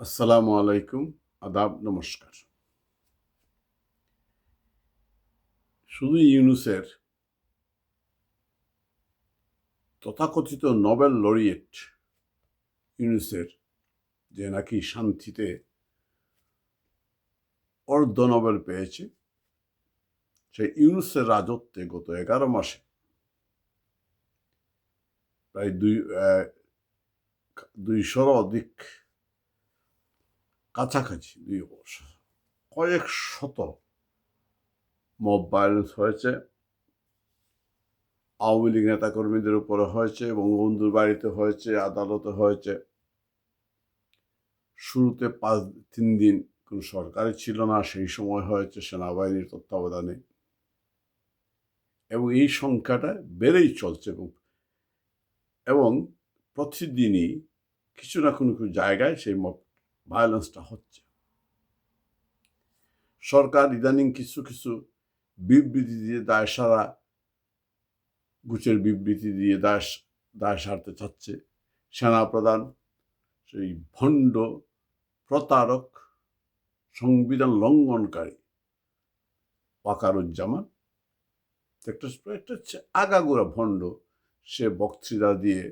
আসসালামু আলাইকুম আদাব নমস্কার শুধু ইউনুসের তথাকথিত নোবেল লরিয়েট ইউনুসের যে নাকি শান্তিতে অর্ধ নোবেল পেয়েছে সেই ইউনুসের রাজত্বে গত এগারো মাসে প্রায় দুই দুইশোর অধিক কাছাকাছি দুই বছর। কয়েক শত মব ভায়োলেন্স হয়েছে। আওয়ামী লীগ নেতাকর্মীদের উপরে হয়েছে বঙ্গবন্ধুর বাড়িতে হয়েছে, আদালতে হয়েছে। শুরুতে পাঁচ তিন দিন কোনো সরকারি ছিল না, সেই সময় হয়েছে সেনাবাহিনীর তত্ত্বাবধানে। এবং এই সংখ্যাটা বেড়েই চলছে এবং এবং প্রতিদিনই কিছু না কোনো জায়গায় সেই মব ভায়োলেন্সটা হচ্ছে। সরকার ইদানিং কিছু কিছু বিবৃতি দিয়ে দায় সারা, গুচের বিবৃতি দিয়ে দায় দায় সারতে চাচ্ছে। সেনাপ্রধান, সেই ভণ্ড প্রতারক, সংবিধান লঙ্ঘনকারী ওয়াকারুজ্জামান। একটা একটা হচ্ছে আগাগোড়া ভণ্ড। সে বক্তৃতা দিয়ে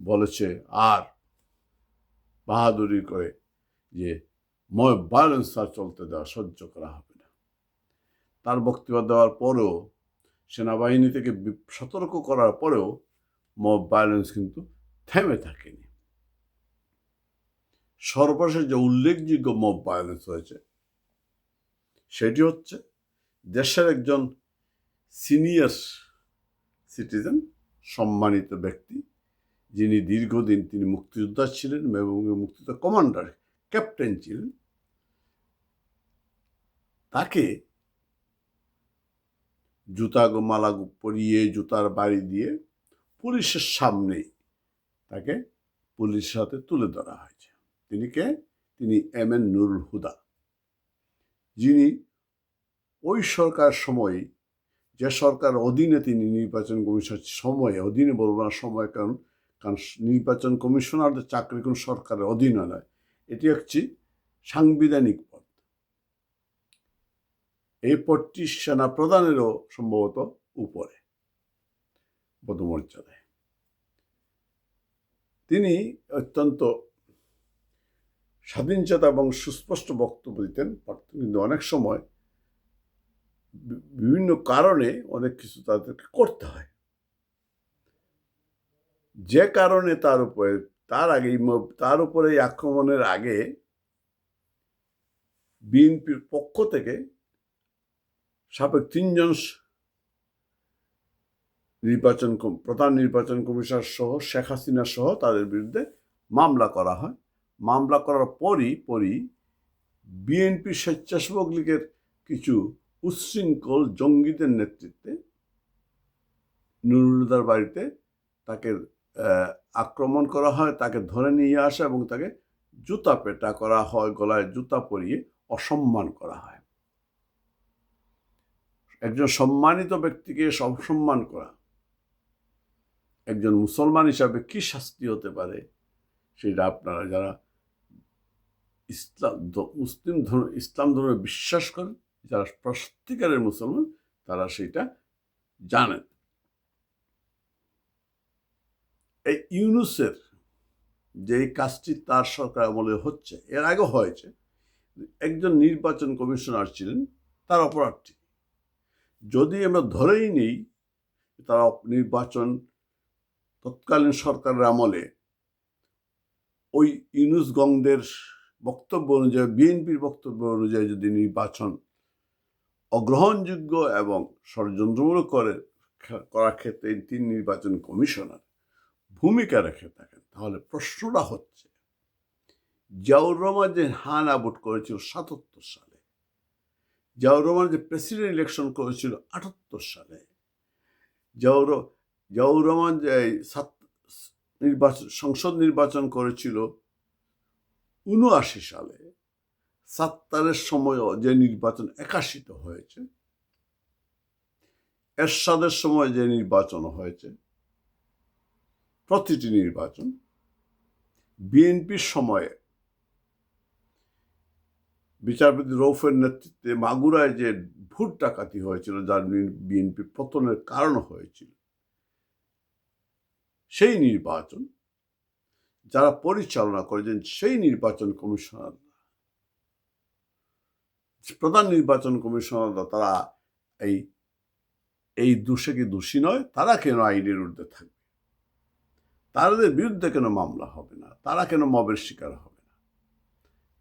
বলেছে, আর বাহাদুরি করে যে ময় ভায়োলেন্স আর চলতে দেওয়া সহ্য করা হবে না। তার বক্তব্য দেওয়ার পরেও, সেনাবাহিনী থেকে সতর্ক করার পরেও মব ভায়োলেন্স কিন্তু থেমে থাকেনি। সর্বশেষ যে উল্লেখযোগ্য মব ভায়োলেন্স হয়েছে, সেটি হচ্ছে দেশের একজন সিনিয়র সিটিজেন সম্মানিত ব্যক্তি যিনি দীর্ঘদিন তিনি মুক্তিযোদ্ধা ছিলেন এবং মুক্তিযোদ্ধা কমান্ডার, ক্যাপ্টেন ছিলেন, তাকে জুতা মালা পরিয়ে জুতার বাড়ি দিয়ে পুলিশের সামনেই তাকে পুলিশের হাতে তুলে ধরা হয়েছে। তিনি কে? তিনি এম এন নুরুল হুদা, যিনি ওই সরকার সময়, যে সরকার অধীনে তিনি নির্বাচন কমিশন সময়ে, অধীনে বলব না সময়, কারণ কারণ নির্বাচন কমিশনারদের চাকরি কোনো সরকারের অধীনে নয়। এটি একটি সাংবিধানিক পদ। এই পদটি সেনা প্রধানেরও সম্ভবত উপরে পদমর্যাদায় তিনি অত্যন্ত স্বাধীনচেতা এবং সুস্পষ্ট বক্তব্য দিতেন পারতেন, কিন্তু অনেক সময় বিভিন্ন কারণে অনেক কিছু তাদেরকে করতে হয়। যে কারণে তার উপরে, তার আগে তার উপরে এই আক্রমণের আগে বিএনপির পক্ষ থেকে সাবেক তিনজন নির্বাচন প্রধান নির্বাচন কমিশনার সহ শেখ হাসিনা সহ তাদের বিরুদ্ধে মামলা করা হয়। মামলা করার পরই পরই বিএনপি স্বেচ্ছাসেবক লীগের কিছু উচ্ছৃঙ্খল জঙ্গিদের নেতৃত্বে নুরুলদার বাড়িতে তাকে আক্রমণ করা হয়, তাকে ধরে নিয়ে আসা এবং তাকে জুতা পেটা করা হয়, গলায় জুতা পরিয়ে অসম্মান করা হয়। একজন সম্মানিত ব্যক্তিকে অসম্মান করা, একজন মুসলমান হিসাবে কি শাস্তি হতে পারে? সেটা আপনারা যারা ইসলাম মুসলিম ধর্ম, ইসলাম ধর্মে বিশ্বাস করেন, যারা সত্যিকারের মুসলমান, তারা সেটা জানেন। এই ইউনুসের যে কাজটি তার সরকার আমলে হচ্ছে, এর আগে হয়েছে, একজন নির্বাচন কমিশনার ছিলেন, তার অপরাধটি। যদি আমরা ধরেই নেই তারা নির্বাচন তৎকালীন সরকারের আমলে ওই ইউনুস গংদের বক্তব্য অনুযায়ী, বিএনপির বক্তব্য অনুযায়ী যদি নির্বাচন অগ্রহণযোগ্য এবং ষড়যন্ত্রমূলক করে করার ক্ষেত্রে তিন নির্বাচন কমিশনার ভূমিকা রেখে থাকেন, তাহলে প্রশ্নটা হচ্ছে, জিয়াউর রহমান যে হান আবুট করেছিল সাতাত্তর সালে, জিয়াউর রহমান যে প্রেসিডেন্ট ইলেকশন করেছিল আটাত্তর সালে, জিয়াউর জিয়াউর রহমান যে নির্বাচন সংসদ নির্বাচন করেছিল উনআশি সালে, সাত্তারের সময়ও যে নির্বাচন একাশিতে হয়েছে, এরশাদের সময় যে নির্বাচন হয়েছে প্রতিটি নির্বাচন বিএনপির সময়ে বিচারপতি রৌফের নেতৃত্বে মাগুরায় যে ভোট ডাকাতি হয়েছিল, যার বিএনপি পতনের কারণ হয়েছিল, সেই নির্বাচন যারা পরিচালনা করেছেন, সেই নির্বাচন কমিশনার প্রধান নির্বাচন কমিশনাররা, তারা এই এই দোষে কি দোষী নয়, তারা কেন আইনের ঊর্ধ্বে থাকবে? তাদের বিরুদ্ধে কেন মামলা হবে না? তারা কেন মবের শিকার হবে না?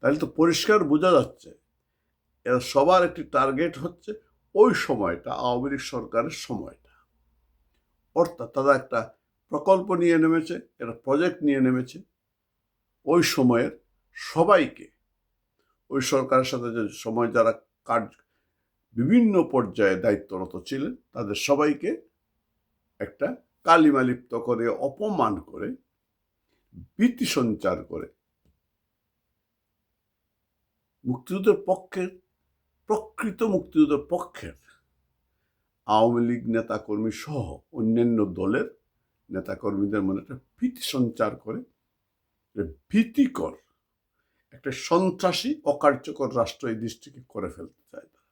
তাহলে তো পরিষ্কার বোঝা যাচ্ছে, এরা সবার একটি টার্গেট হচ্ছে ওই সময়টা, আওয়ামী লীগ সরকারের সময়টা। অর্থাৎ তারা একটা প্রকল্প নিয়ে নেমেছে, একটা প্রজেক্ট নিয়ে নেমেছে, ওই সময়ের সবাইকে। ওই সরকারের সাথে যে সময় যারা কাজ, বিভিন্ন পর্যায়ে দায়িত্বরত ছিলেন, তাদের সবাইকে একটা কালিমালিপ্ত করে, অপমান করে, ভীতি সঞ্চার করে। মুক্তিযুদ্ধের পক্ষের, প্রকৃত মুক্তিযুদ্ধের পক্ষের আওয়ামী লীগ নেতাকর্মী সহ অন্যান্য দলের নেতাকর্মীদের মনে একটা ভীতি সঞ্চার করে ভীতিকর, একটা সন্ত্রাসী, অকার্যকর রাষ্ট্র এই দেশটিকে করে ফেলতে চায় তারা।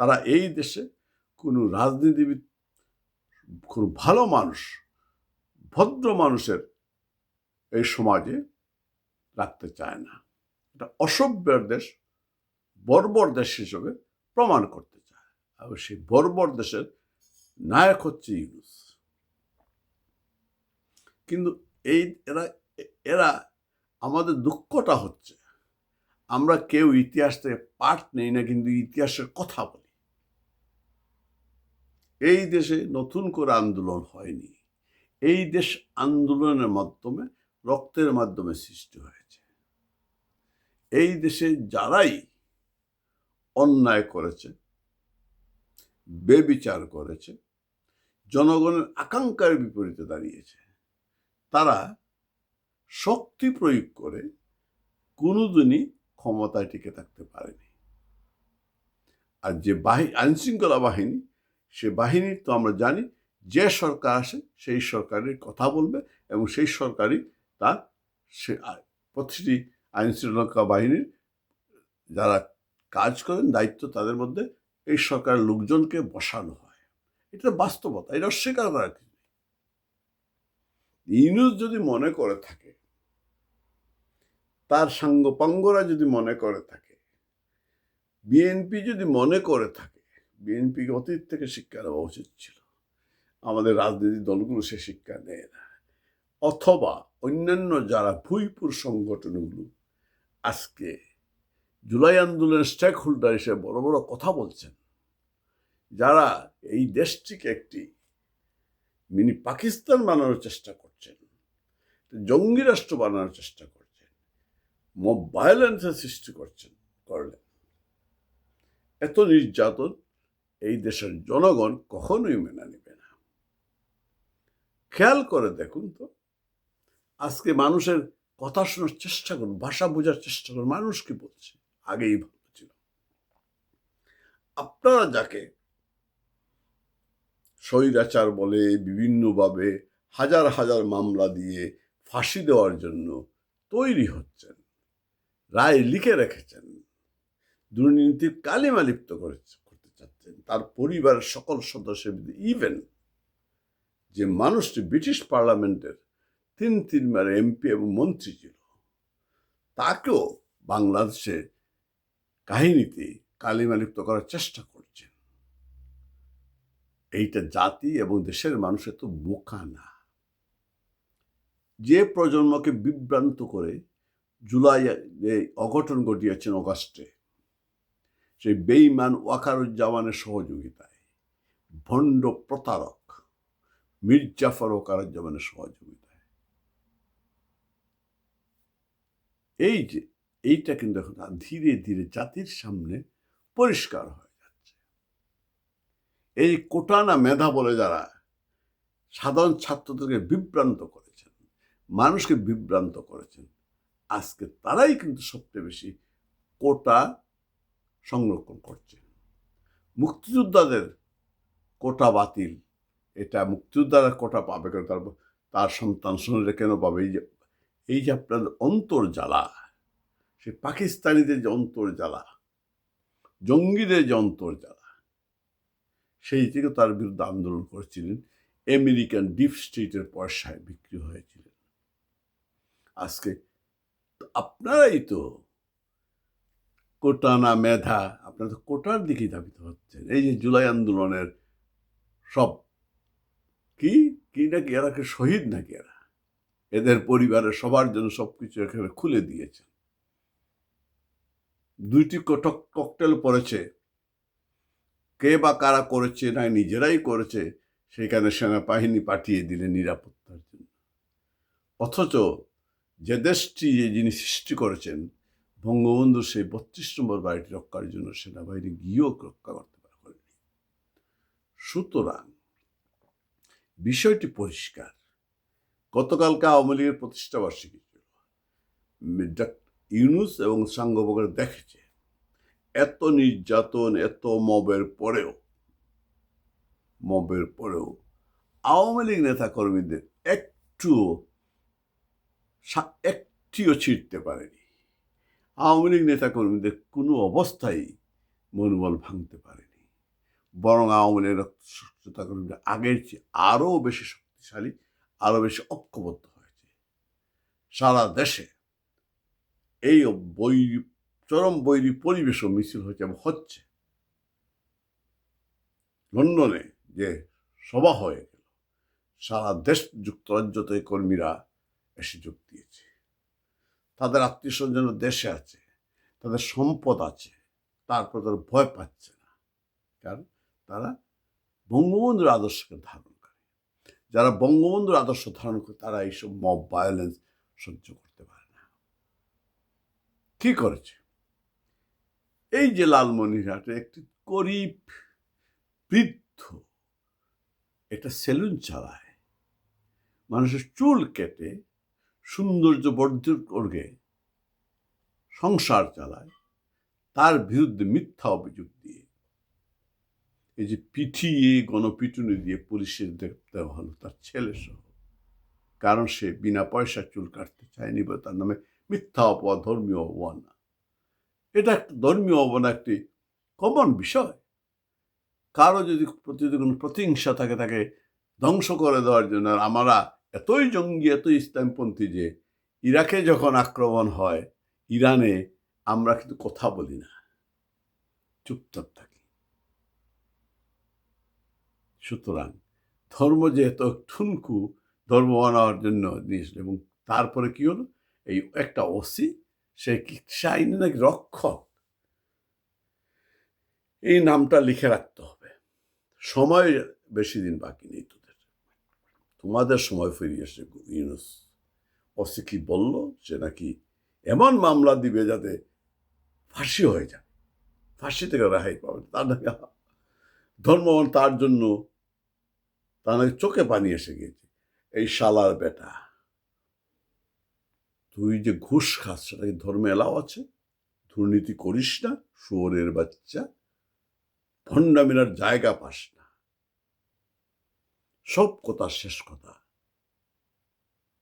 তারা এই দেশে কোনো রাজনীতিবিদ কোনো ভালো মানুষ, ভদ্র মানুষের এই সমাজে রাখতে চায় না। এটা অসভ্যের দেশ, বর্বর দেশ হিসেবে প্রমাণ করতে চায়। আর সেই বর্বর দেশের নায়ক হচ্ছে ইউনুস। কিন্তু এই, এরা এরা আমাদের দুঃখটা হচ্ছে, আমরা কেউ ইতিহাস থেকে পাঠ নেই না, কিন্তু ইতিহাসের কথা বলি। এই দেশে নতুন করে আন্দোলন হয়নি। এই দেশ আন্দোলনের মাধ্যমে, রক্তের মাধ্যমে সৃষ্টি হয়েছে। এই দেশে যারাই অন্যায় করেছে, বেবিচার করেছে, জনগণের আকাঙ্ক্ষার বিপরীতে দাঁড়িয়েছে, তারা শক্তি প্রয়োগ করে কোনোদিনই ক্ষমতায় টিকে থাকতে পারেনি। আর যে বাহিনী আইনশৃঙ্খলা বাহিনী সে বাহিনীর, তো আমরা জানি যে সরকার আসে সেই সরকারের কথা বলবে এবং সেই সরকারই তার সে প্রতিটি আইন শৃঙ্খলা বাহিনীর যারা কাজ করেন, দায়িত্ব তাদের মধ্যে এই সরকারের লোকজনকে বসানো হয়। এটা বাস্তবতা, এটা অস্বীকার করার কিছু ইউনুস যদি মনে করে থাকে, তার সাঙ্গপাঙ্গরা যদি মনে করে থাকে, বিএনপি যদি মনে করে থাকে বিএনপিকে অতীত থেকে শিক্ষা দেওয়া উচিত ছিল। আমাদের রাজনৈতিক দলগুলো সে শিক্ষা নেয় না। অথবা অন্যান্য যারা ভুইপুর সংগঠনগুলো আজকে জুলাই আন্দোলনের স্টেক হোল্ডার হিসেবে বড় বড় কথা বলছেন, যারা এই দেশটিকে একটি মিনি পাকিস্তান বানানোর চেষ্টা করছেন, জঙ্গি রাষ্ট্র বানানোর চেষ্টা করছেন মব ভায়োলেন্সের সৃষ্টি করছেন, করলেন। এত নির্যাতন এই দেশের জনগণ কখনোই মেনে নেবে না। খেয়াল করে দেখুন তো, আজকে মানুষের কথা শোনার চেষ্টা করুন, ভাষা বোঝার চেষ্টা করুন, মানুষ কি বলছে? আগেই ভালো ছিল। আপনারা যাকে স্বৈরাচার বলে, বিভিন্নভাবে হাজার হাজার মামলা দিয়ে ফাঁসি দেওয়ার জন্য তৈরি হচ্ছেন, রায় লিখে রেখেছেন, দুর্নীতির কালিমা লিপ্ত করেছে চাচ্ছেন তার পরিবারের সকল সদস্যের ইভেন যে মানুষটি ব্রিটিশ পার্লামেন্টের তিন তিনবার এমপি এবং মন্ত্রী ছিল, তাকেও বাংলাদেশে কাহিনীতে কালিমা লিপ্ত করার চেষ্টা করছেন। এইটা জাতি এবং দেশের মানুষের তো বোকা না। যে প্রজন্মকে বিভ্রান্ত করে জুলাই অঘটন ঘটিয়েছেন অগাস্টে সেই বেইমান ওয়াকারুজ্জামানের সহযোগিতায়। ভণ্ড প্রতারক মির্জাফর ওকারুজ্জামানের সহযোগিতায়। এই যে, এইটা কিন্তু এখন ধীরে ধীরে জাতির সামনে পরিষ্কার হয়ে যাচ্ছে। এই কোটানা মেধা বলে যারা সাধারণ ছাত্রদেরকে বিভ্রান্ত করেছেন, মানুষকে বিভ্রান্ত করেছেন, আজকে তারাই কিন্তু সবচেয়ে বেশি কোটা সংরক্ষণ করছে। মুক্তিযোদ্ধাদের কোটা বাতিল। এটা মুক্তিযোদ্ধারা কোটা পাবে কেন? তার তার সন্তান শুনলে কেন পাবে? এই যে এই যে আপনাদের অন্তর জ্বালা সে পাকিস্তানিদের যে অন্তর জ্বালা জঙ্গিদের যে অন্তর জ্বালা সেই থেকে তার বিরুদ্ধে আন্দোলন করেছিলেন। আমেরিকান ডিপ স্টেটের পয়সায় বিক্রি হয়েছিলেন। আজকে আপনারাই তো কোটা না মেধা, আপনারা তো কোটার দিকেই ধাবিত হচ্ছেন। এই যে জুলাই আন্দোলনের সব, কি? কি নাকি এরা কি শহীদ নাকি এরা? এদের পরিবারের সবার জন্য সবকিছু এখানে খুলে দিয়েছেন। দুইটি কটক ককটেল পড়েছে। কে বা কারা করেছে না নিজেরাই করেছে, সেখানে সেনাবাহিনী পাঠিয়ে দিলে নিরাপত্তার জন্য। অথচ যে দেশটি যে যিনি সৃষ্টি করেছেন বঙ্গবন্ধু সেই বত্রিশ নম্বর বাড়িটি রক্ষার জন্য সেনাবাহিনী গিয়েও রক্ষা করতে পারেনি সুতরাং বিষয়টি পরিষ্কার। গতকালকে আওয়ামী লীগের প্রতিষ্ঠা বার্ষিকী ছিল। ইউনুস এবং সাঙ্গবগর দেখেছে, এত নির্যাতন, এত মবের পরেও মবের পরেও আওয়ামী লীগ নেতা কর্মীদের একটু একটিও ছিঁড়তে পারেনি। আওয়ামী লীগ নেতা কর্মীদের কোনো অবস্থায় মনোবল ভাঙতে পারেনি। বরং আওয়ামী লীগ নেতা কর্মীরা আগের চেয়ে আরও বেশি শক্তিশালী, আরও বেশি ঐক্যবদ্ধ হয়েছে। সারা দেশে এই বৈরী, চরম বৈরী পরিবেশও মিছিল হয়েছে এবং হচ্ছে। লন্ডনে যে সভা হয়ে গেল, সারা দেশ যুক্তরাজ্যতে কর্মীরা এসে যোগ দিয়েছে। তাদের আত্মীয় স্বজন দেশে আছে, তাদের সম্পদ আছে, তারপর তারা ভয় পাচ্ছে না। কারণ তারা বঙ্গবন্ধুর আদর্শকে ধারণ করে। যারা বঙ্গবন্ধুর আদর্শ ধারণ করে, তারা এইসব মব ভায়োলেন্স সহ্য করতে পারে না। কি করেছে? এই যে লালমনিরহাটে একটি গরিব বৃদ্ধ, এটা সেলুন চালায়। মানুষের চুল কেটে সৌন্দর্য বর্ধিত করে সংসার চালায়, তার বিরুদ্ধে মিথ্যা অভিযোগ দিয়ে। এই যে পিঠিয়ে গণপিটুনি দিয়ে পুলিশের দেওয়া হলো তার ছেলে সহ। কারণ সে বিনা পয়সা চুল কাটতে চায়নি বা তার নামে মিথ্যা অপবাদ, ধর্মীয় অবমাননা। এটা একটা ধর্মীয় অবমাননা, একটি কমন বিষয়। কারও যদি প্রতি কোনো প্রতিহিংসা থাকে, তাকে ধ্বংস করে দেওয়ার জন্য আমরা এতই জঙ্গি, এতই ইসলামপন্থী যে ইরাকে যখন আক্রমণ হয়, ইরানে আমরা কিন্তু কথা বলি না। চুপচাপ থাকি। সুতরাং ধর্ম যেহেতু ঠুনকু ধর্ম বানাবার জন্য দিয়েছিল এবং তারপরে কি হলো? এই একটা ওসি, সে কি সে নাকি রক্ষক? এই নামটা লিখে রাখতে হবে। সময় বেশি দিন বাকি নেই। তোমাদের সময় ফিরিয়ে এসে ইউনুস। ওসি কি বলল সে নাকি এমন মামলা দিবে যাতে ফাঁসি হয়ে যায়। ফাঁসি থেকে রেহাই পাবে। তার নাকি ধর্মবন তার জন্য তার নাকি চোখে পানি এসে গিয়েছে। এই শালার বেটা, তুই যে ঘুষ খাস, সেটা কি ধর্মে এলাও আছে? দুর্নীতি করিস না, শুয়োরের বাচ্চা, ভণ্ডামিনার জায়গা পাস না। সব কথা শেষ কথা।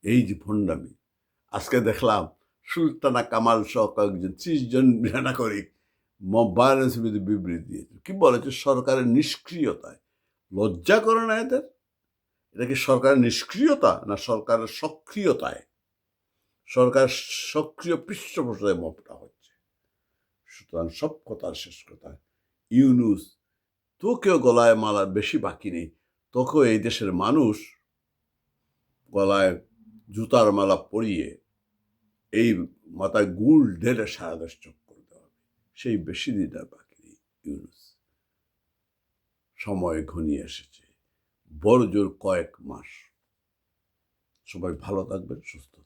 এই যে ভণ্ডামি, আজকে দেখলাম সুলতানা কামাল সহ কয়েকজন ত্রিশ জন নাগরিক ভায়োলেন্স বিরুদ্ধে বিবৃতি দিয়েছে। কি বলেছে? সরকারের নিষ্ক্রিয়তায়। লজ্জা করে না এদের? এটা কি সরকারের নিষ্ক্রিয়তা না সরকারের সক্রিয়তায়? সরকার সক্রিয় পৃষ্ঠপোষকতায় মপটা হচ্ছে। সুতরাং সব কথার শেষ কথা। ইউনুস, তোকেও গলায় মালা বেশি বাকি নেই। তোকেও এই দেশের মানুষ গলায় জুতার মালা পরিয়ে এই মাথায় গুল ঢেলে সারা দেশ চোখ করতে হবে। সেই বেশি দিন আর বাকি ইউনুস। সময় ঘনিয়ে এসেছে। বড় জোর কয়েক মাস। সবাই ভালো থাকবেন, সুস্থ